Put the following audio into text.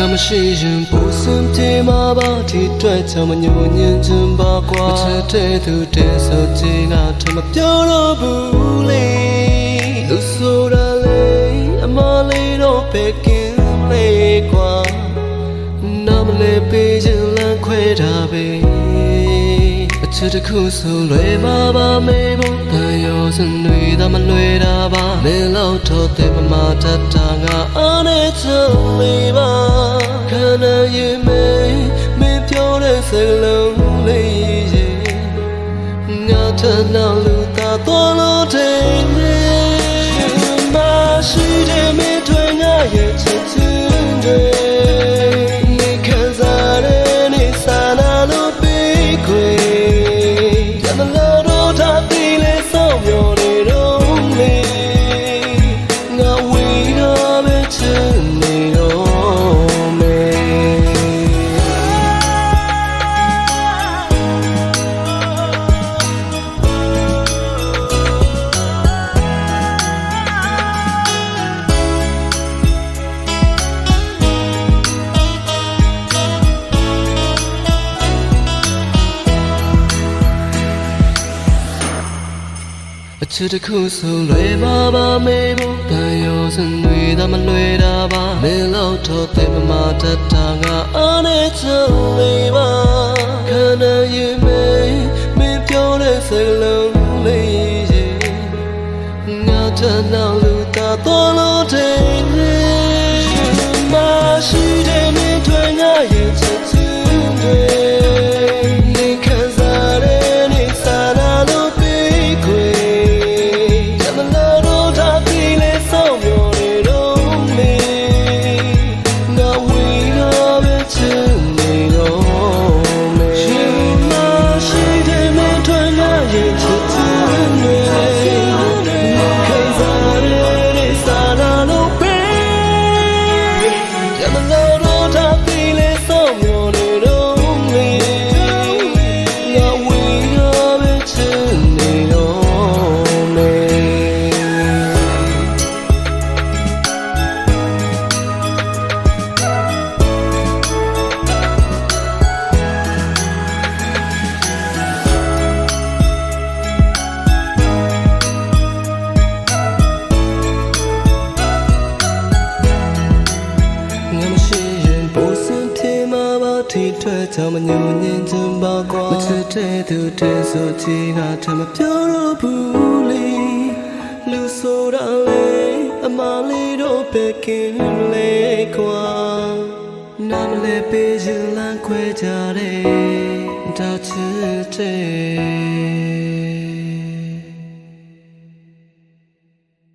ငါမရှိရင်ပူစင်ပြေမှာပါဒီတွေ့ချမညိုညင်ချင်ပါကွာမချစ်တဲ့သူတဲ့ဆိုချင်ကထမပြောတော့ဘူးလေလူဆိုတာလေအမလေးတော့ပဲကင်းလေကွာနာမလဲပေးချင်လမ်းခွဲတာပဲအချစ်တစ်ခုဆိုလွယ်ပါပါမေဖို့တန် ရောစင်တွေဒါမလွယ်တာပါမင်းလောက်တော့တဲ့ပမာတတ်တာငါအားနဲ့ချင်လေးပါခဏရင်မေမင်းပြောတဲ့စကားလုံးလေးရင်ငါထနာလူ ချစ်တစ်ခုဆိုလွယ်ပါပါမေဖို့တန်ရောစင်တွေဒါမလွယ်တာပါမင်းလောက်တော့တဲ့ပမာတတ်တာငါအားနဲ့ချင်လေးပါခဏရင်မေမင်းပြောတဲ့စကားလုံးလေးရင်ငါထနာလူ ငါမရှိရင်ပိုစင်ပြေမှာပါထိထွက်ချမညိုညင်ချင်ပါကွာမချစ်တဲ့သူတဲ့ဆိုချီကထမပြောတော့ဘူးလေလူဆိုတာလေအမလေးတော့ပဲကင်းလေကွာနာမလဲပေးရင်လမ်းခွဲကြတယ်ဒါချစ်တဲ့